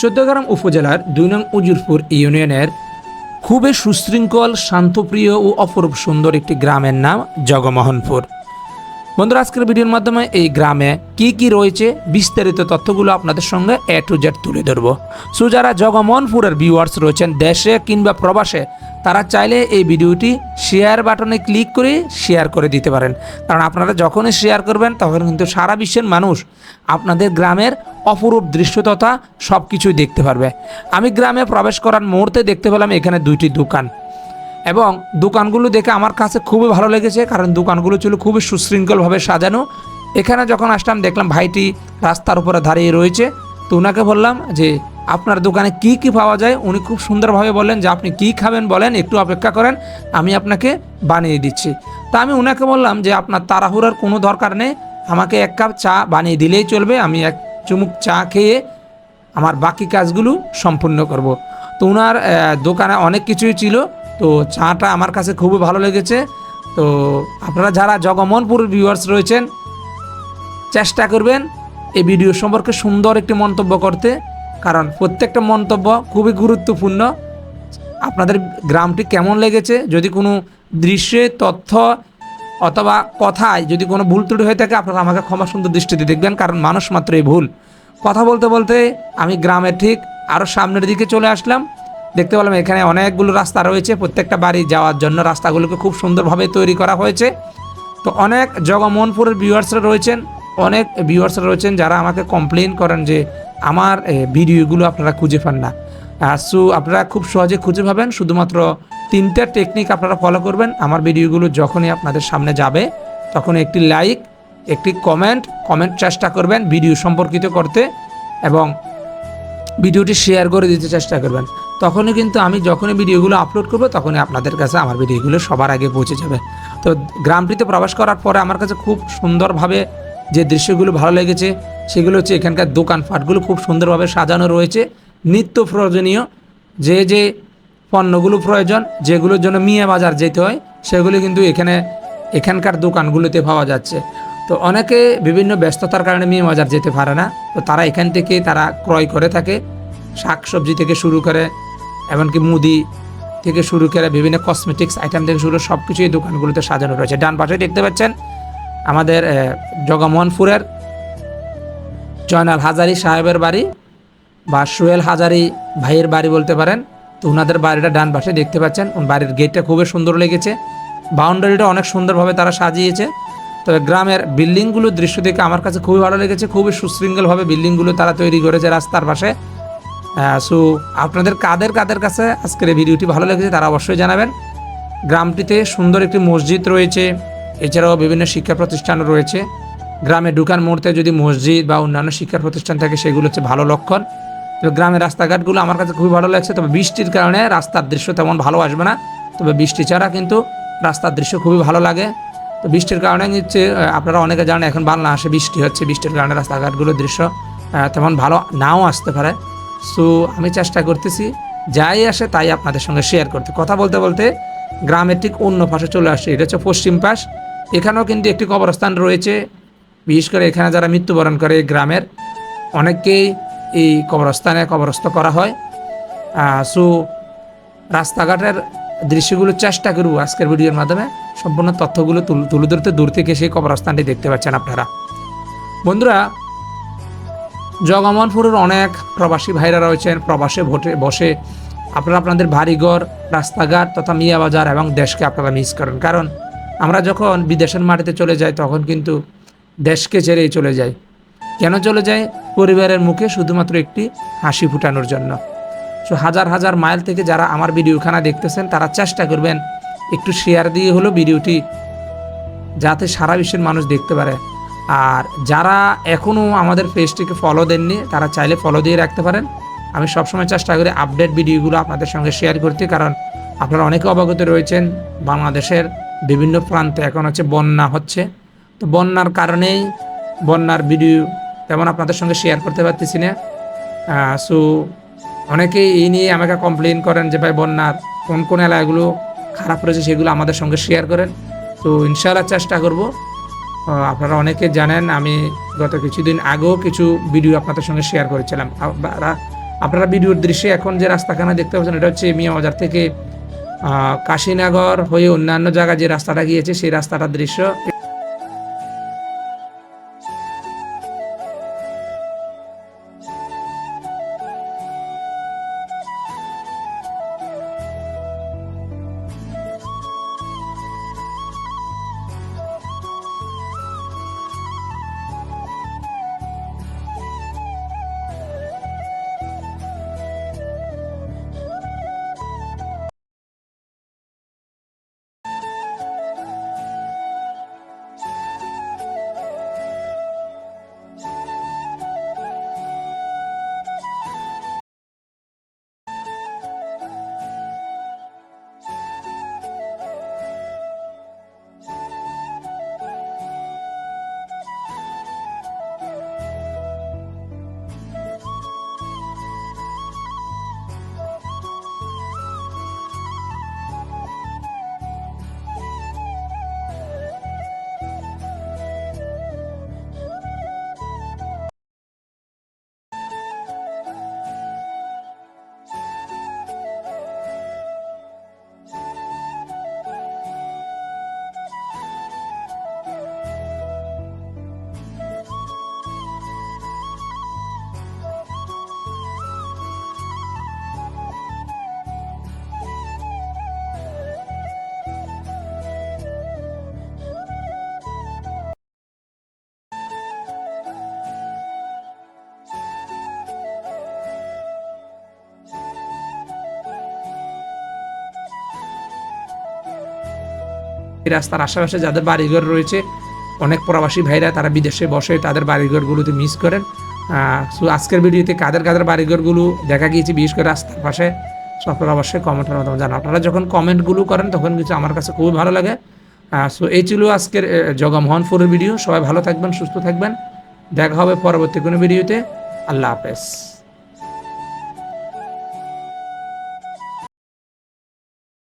চোদ্দগ্রাম উপজেলার দুই নং উজিরপুর ইউনিয়নের খুবই সুশৃঙ্খল, শান্তপ্রিয় ও অপরূপ সুন্দর একটি গ্রামের নাম জগমোহনপুর। বন্ধুরা, আজকের ভিডিওর মাধ্যমে এই গ্রামে কি কি রয়েছে বিস্তারিত তথ্যগুলো আপনাদের সঙ্গে এ টু জেড তুলে ধরবো। সো যারা জগমোহনপুরের ভিউয়ার্স রয়েছেন দেশে কিংবা প্রবাসে, তারা চাইলে এই ভিডিওটি শেয়ার বাটনে ক্লিক করে শেয়ার করে দিতে পারেন। কারণ আপনারা যখনই শেয়ার করবেন, তখন কিন্তু সারা বিশ্বের মানুষ আপনাদের গ্রামের অপরূপ দৃশ্য তথা সব কিছুই দেখতে পারবে। আমি গ্রামে প্রবেশ করার মুহূর্তে দেখতে পেলাম এখানে দুইটি দোকান। এবং দোকানগুলো দেখে আমার কাছে খুবই ভালো লেগেছে, কারণ দোকানগুলো ছিল খুবই সুশৃঙ্খলভাবে সাজানো। এখানে যখন আসলাম, দেখলাম ভাইটি রাস্তার উপরে দাঁড়িয়ে রয়েছে। তো ওনাকে বললাম যে, আপনার দোকানে কি কি পাওয়া যায়? উনি খুব সুন্দরভাবে বললেন যে, আপনি কি খাবেন বলেন, একটু অপেক্ষা করেন, আমি আপনাকে বানিয়ে দিচ্ছি। তা আমি ওনাকে বললাম যে, আপনার তাড়াহুড়ার কোনো দরকার নেই, আমাকে এক কাপ চা বানিয়ে দিলেই চলবে, আমি এক চুমুক চা খেয়ে আমার বাকি কাজগুলো সম্পূর্ণ করব। তো ওনার দোকানে অনেক কিছুই ছিল। তো চাটা আমার কাছে খুবই ভালো লেগেছে। তো আপনারা যারা জগমনপুর ভিউয়ার্স রয়েছেন, চেষ্টা করবেন এই ভিডিও সম্পর্কে সুন্দর একটি মন্তব্য করতে। কারণ প্রত্যেকটা মন্তব্য খুবই গুরুত্বপূর্ণ। আপনাদের গ্রামটি কেমন লেগেছে? যদি কোনো দৃশ্যে, তথ্য অথবা কথায় যদি কোনো ভুল ত্রুটি হয়ে থাকে, আপনারা আমাকে ক্ষমা সুন্দর দৃষ্টিতে দেখবেন, কারণ মানুষ মাত্র এই ভুল। কথা বলতে বলতে আমি গ্রামের ঠিক আরও সামনের দিকে চলে আসলাম। দেখতে পেলাম এখানে অনেকগুলো রাস্তা রয়েছে, প্রত্যেকটা বাড়ি যাওয়ার জন্য রাস্তাগুলোকে খুব সুন্দরভাবে তৈরি করা হয়েছে। তো অনেক জগমোহনপুরের ভিউয়ার্সরা রয়েছেন, অনেক ভিউয়ার্সরা রয়েছেন যারা আমাকে কমপ্লেন করেন যে আমার ভিডিওগুলো আপনারা খুঁজে পান না। সো, আপনারা খুব সহজে খুঁজে পাবেন, শুধুমাত্র তিনটা টেকনিক আপনারা ফলো করবেন। আমার ভিডিওগুলো যখনই আপনাদের সামনে যাবে তখন একটি লাইক একটি কমেন্ট কমেন্ট চেষ্টা করবেন ভিডিও সম্পর্কিত করতে এবং ভিডিওটি শেয়ার করে দিতে চেষ্টা করবেন। তখনই কিন্তু আমি যখনই ভিডিওগুলো আপলোড করব, তখনই আপনাদের কাছে আমার ভিডিওগুলো সবার আগে পৌঁছে যাবে। তো গ্রামটিতে প্রবেশ করার পরে আমার কাছে খুব সুন্দরভাবে যে দৃশ্যগুলো ভালো লেগেছে, সেগুলো হচ্ছে এখানকার দোকানপাটগুলো খুব সুন্দরভাবে সাজানো রয়েছে। নিত্য প্রয়োজনীয় যে যে পণ্যগুলো প্রয়োজন, যেগুলোর জন্য মিয়া বাজার যেতে হয়, সেগুলো কিন্তু এখানে, এখানকার দোকানগুলোতে পাওয়া যাচ্ছে। তো অনেকে বিভিন্ন ব্যস্ততার কারণে মিয়া বাজার যেতে পারে না। তো তারা এখান থেকে তারা ক্রয় করে থাকে শাক সবজি থেকে শুরু করে, এমনকি মুদি থেকে শুরু করে বিভিন্ন কসমেটিক্স আইটেম থেকে শুরু করে সব কিছু এই দোকানগুলোতে সাজানো রয়েছে। ডান পাশে দেখতে পাচ্ছেন আমাদের জগমোহনপুরের জয়নাল হাজারি সাহেবের বাড়ি বা সোহেল হাজারি ভাইয়ের বাড়ি বলতে পারেন। তো ওনাদের বাড়িটা ডান পাশে দেখতে পাচ্ছেন। বাড়ির গেটটা খুবই সুন্দর লেগেছে। বাউন্ডারিটা অনেক সুন্দরভাবে তারা সাজিয়েছে। তবে গ্রামের বিল্ডিংগুলোর দৃশ্য দেখে আমার কাছে খুবই ভালো লেগেছে। খুবই সুশৃঙ্খলভাবে বিল্ডিংগুলো তারা তৈরি করেছে রাস্তার পাশে। সো আপনাদের কাদের কাদের কাছে আজকের এই ভিডিওটি ভালো লেগেছে তারা অবশ্যই জানাবেন। গ্রামটিতে সুন্দর একটি মসজিদ রয়েছে। এছাড়াও বিভিন্ন শিক্ষা প্রতিষ্ঠান রয়েছে। গ্রামে ঢুকার মুহূর্তে যদি মসজিদ বা অন্যান্য শিক্ষা প্রতিষ্ঠান থাকে, সেগুলো হচ্ছে ভালো লক্ষণ। তো গ্রামের রাস্তাঘাটগুলো আমার কাছে খুবই ভালো লাগছে, তবে বৃষ্টির কারণে রাস্তার দৃশ্য তেমন ভালো আসবে না। তবে বৃষ্টি ছাড়া কিন্তু রাস্তার দৃশ্য খুবই ভালো লাগে। তো বৃষ্টির কারণে হচ্ছে আপনারা অনেকে জানেন এখন বাংলা আসে বৃষ্টি হচ্ছে, বৃষ্টির কারণে রাস্তাঘাটগুলোর দৃশ্য তেমন ভালো নাও আসতে পারে। সো আমি চেষ্টা করতেছি, যাই আসে তাই আপনাদের সঙ্গে শেয়ার করতে। কথা বলতে বলতে গ্রামের ঠিক অন্য পাশে চলে আসছে, এটা হচ্ছে পশ্চিম পাশ। এখানেও কিন্তু একটি কবরস্থান রয়েছে, বিশেষ করে এখানে যারা মৃত্যুবরণ করে গ্রামের, অনেককেই এই কবরস্থানে কবরস্থ করা হয়। সো, রাস্তাঘাটের দৃশ্যগুলো চেষ্টা করব আজকের ভিডিওর মাধ্যমে। সম্পূর্ণ তথ্যগুলো তুল- ধরতে দূর থেকে সেই কবরস্থানটি দেখতে পাচ্ছেন আপনারা। বন্ধুরা জগমনপুরের অনেক প্রবাসী ভাইরা রয়েছেন, প্রবাসে ভোটে বসে। আপনারা আপনাদের বাড়িঘর, রাস্তাঘাট তথা মিয়া বাজার এবং দেশকে আপনারা মিস করেন। কারণ আমরা যখন বিদেশের মাটিতে চলে যাই, তখন কিন্তু দেশকে ছেড়েই চলে যাই। কেন চলে যাই? পরিবারের মুখে শুধুমাত্র একটি হাসি ফুটানোর জন্য। সো হাজার হাজার মাইল থেকে যারা আমার ভিডিওখানা দেখতেছেন, তারা চেষ্টা করবেন একটু শেয়ার দিয়ে হলো ভিডিওটি, যাতে সারা বিশ্বের মানুষ দেখতে পারে। আর যারা এখনও আমাদের পেজটিকে ফলো দেননি, তারা চাইলে ফলো দিয়ে রাখতে পারেন। আমি সবসময় চেষ্টা করি আপডেট ভিডিওগুলো আপনাদের সঙ্গে শেয়ার করতে, কারণ আপনারা অনেকে অবগত রয়েছেন, বাংলাদেশের বিভিন্ন প্রান্তে এখন হচ্ছে বন্যা হচ্ছে। তো বন্যার কারণেই বন্যার ভিডিও তেমন আপনাদের সঙ্গে শেয়ার করতে পারতেছি না। সো অনেকেই এই নিয়ে আমাকে কমপ্লেন করেন যে, ভাই, বন্যার কোন কোন এলাকাগুলো খারাপ রয়েছে সেগুলো আমাদের সঙ্গে শেয়ার করেন। তো ইনশাআল্লাহ চেষ্টা করব। আপনারা অনেকে জানেন, আমি গত কিছুদিন আগেও কিছু ভিডিও আপনাদের সঙ্গে শেয়ার করেছিলাম। আপনারা ভিডিওর দৃশ্যে এখন যে রাস্তাখানা দেখতে পাচ্ছেন, এটা হচ্ছে মিয়া বাজার থেকে কাশীনগর হয়ে অন্যান্য জায়গায় যে রাস্তাটা গিয়েছে, সেই রাস্তাটার দৃশ্য। রাস্তার আশেপাশে যাদের বাড়িঘর রয়েছে, অনেক প্রবাসী ভাইরা তারা বিদেশে বসে তাদের বাড়িঘরগুলোতে মিস করেন। সো আজকের ভিডিওতে কাদের কাদের বাড়িঘরগুলো দেখা গিয়েছে, বিশেষ করে রাস্তার পাশে সো অবশ্যই কমেন্টের মাধ্যমে জানান। আপনারা যখন কমেন্টগুলো করেন, তখন কিছু আমার কাছে খুবই ভালো লাগে। সো এই ছিল আজকের জগমোহনপুরের ভিডিও সবাই ভালো থাকবেন, সুস্থ থাকবেন। দেখা হবে পরবর্তী কোনো ভিডিওতে আল্লাহ হাফেজ।